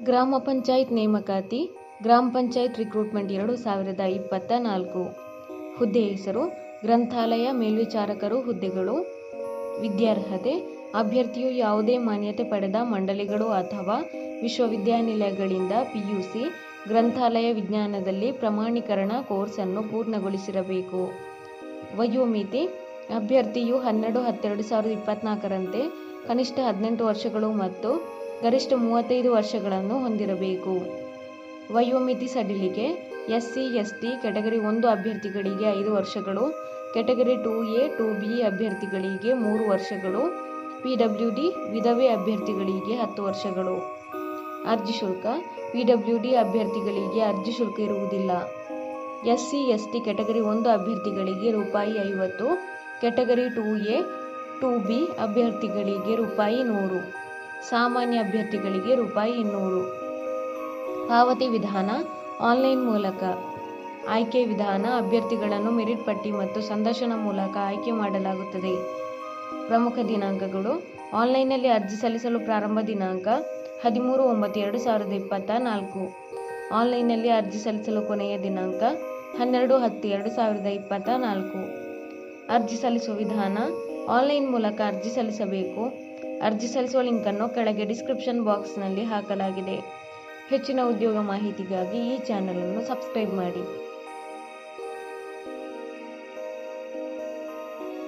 ಗ್ರಾಮ ಪಂಚಾಯತ್ ನೇಮಕಾತಿ, ಗ್ರಾಮ ಪಂಚಾಯತ್ ರಿಕ್ರೂಟ್ಮೆಂಟ್ ಎರಡು ಸಾವಿರದ ಇಪ್ಪತ್ತ ನಾಲ್ಕು ಹುದ್ದೆ ಹೆಸರು ಗ್ರಂಥಾಲಯ ಮೇಲ್ವಿಚಾರಕರು ಹುದ್ದೆಗಳು. ವಿದ್ಯಾರ್ಹತೆ, ಅಭ್ಯರ್ಥಿಯು ಯಾವುದೇ ಮಾನ್ಯತೆ ಪಡೆದ ಮಂಡಳಿಗಳು ಅಥವಾ ವಿಶ್ವವಿದ್ಯಾನಿಲಯಗಳಿಂದ ಪಿಯುಸಿ ಗ್ರಂಥಾಲಯ ವಿಜ್ಞಾನದಲ್ಲಿ ಪ್ರಮಾಣೀಕರಣ ಕೋರ್ಸನ್ನು ಪೂರ್ಣಗೊಳಿಸಿರಬೇಕು. ವಯೋಮಿತಿ, ಅಭ್ಯರ್ಥಿಯು ಹನ್ನೆರಡು ಹತ್ತೆರಡು ಸಾವಿರದ ಇಪ್ಪತ್ತ್ನಾಲ್ಕರಂತೆ ಕನಿಷ್ಠ ಹದಿನೆಂಟು ವರ್ಷಗಳು ಮತ್ತು ಗರಿಷ್ಠ ಮೂವತ್ತೈದು ವರ್ಷಗಳನ್ನು ಹೊಂದಿರಬೇಕು. ವಯೋಮಿತಿ ಸಡಿಲಿಕೆ S C S T category ಒಂದು ಅಭ್ಯರ್ಥಿಗಳಿಗೆ ಐದು ವರ್ಷಗಳು category two A, two B ಅಭ್ಯರ್ಥಿಗಳಿಗೆ ಮೂರು ವರ್ಷಗಳು, ಪಿ ಡಬ್ಲ್ಯೂ ಡಿ ವಿಧವೆ ಅಭ್ಯರ್ಥಿಗಳಿಗೆ ಹತ್ತು ವರ್ಷಗಳು. ಅರ್ಜಿ ಶುಲ್ಕ, ಪಿ ಡಬ್ಲ್ಯೂ ಡಿ ಅಭ್ಯರ್ಥಿಗಳಿಗೆ ಅರ್ಜಿ ಶುಲ್ಕ ಇರುವುದಿಲ್ಲ. S C S T category ಒಂದು ಅಭ್ಯರ್ಥಿಗಳಿಗೆ ರೂಪಾಯಿ ಐವತ್ತು category two A, two B ಅಭ್ಯರ್ಥಿಗಳಿಗೆ ರೂಪಾಯಿ ನೂರು. ಸಾಮಾನ್ಯ ಅಭ್ಯರ್ಥಿಗಳಿಗೆ ರೂಪಾಯಿ ಇನ್ನೂರು. ಪಾವತಿ ವಿಧಾನ ಆನ್ಲೈನ್ ಮೂಲಕ. ಆಯ್ಕೆ ವಿಧಾನ ಅಭ್ಯರ್ಥಿಗಳನ್ನು ಮೆರಿಟ್ ಪಟ್ಟಿ ಮತ್ತು ಸಂದರ್ಶನ ಮೂಲಕ ಆಯ್ಕೆ ಮಾಡಲಾಗುತ್ತದೆ. ಪ್ರಮುಖ ದಿನಾಂಕಗಳು ಆನ್ಲೈನ್ನಲ್ಲಿ ಅರ್ಜಿ ಸಲ್ಲಿಸಲು ಪ್ರಾರಂಭ ದಿನಾಂಕ ಹದಿಮೂರು ಒಂಬತ್ತು ಎರಡು ಸಾವಿರದ ಇಪ್ಪತ್ತ ನಾಲ್ಕು. ಆನ್ಲೈನ್ನಲ್ಲಿ ಅರ್ಜಿ ಸಲ್ಲಿಸಲು ಕೊನೆಯ ದಿನಾಂಕ ಹನ್ನೆರಡು ಹತ್ತು ಎರಡು ಸಾವಿರದ ಇಪ್ಪತ್ತ ನಾಲ್ಕು. ಅರ್ಜಿ ಸಲ್ಲಿಸುವ ವಿಧಾನ ಆನ್ಲೈನ್ ಮೂಲಕ ಅರ್ಜಿ ಸಲ್ಲಿಸಬೇಕು. ಅರ್ಜಿ ಸಲ್ಲಿಸುವ ಲಿಂಕನ್ನು ಕೆಳಗೆ ಡಿಸ್ಕ್ರಿಪ್ಷನ್ ಬಾಕ್ಸ್ನಲ್ಲಿ ಹಾಕಲಾಗಿದೆ. ಹೆಚ್ಚಿನ ಉದ್ಯೋಗ ಮಾಹಿತಿಗಾಗಿ ಈ ಚಾನಲನ್ನು ಸಬ್ಸ್ಕ್ರೈಬ್ ಮಾಡಿ.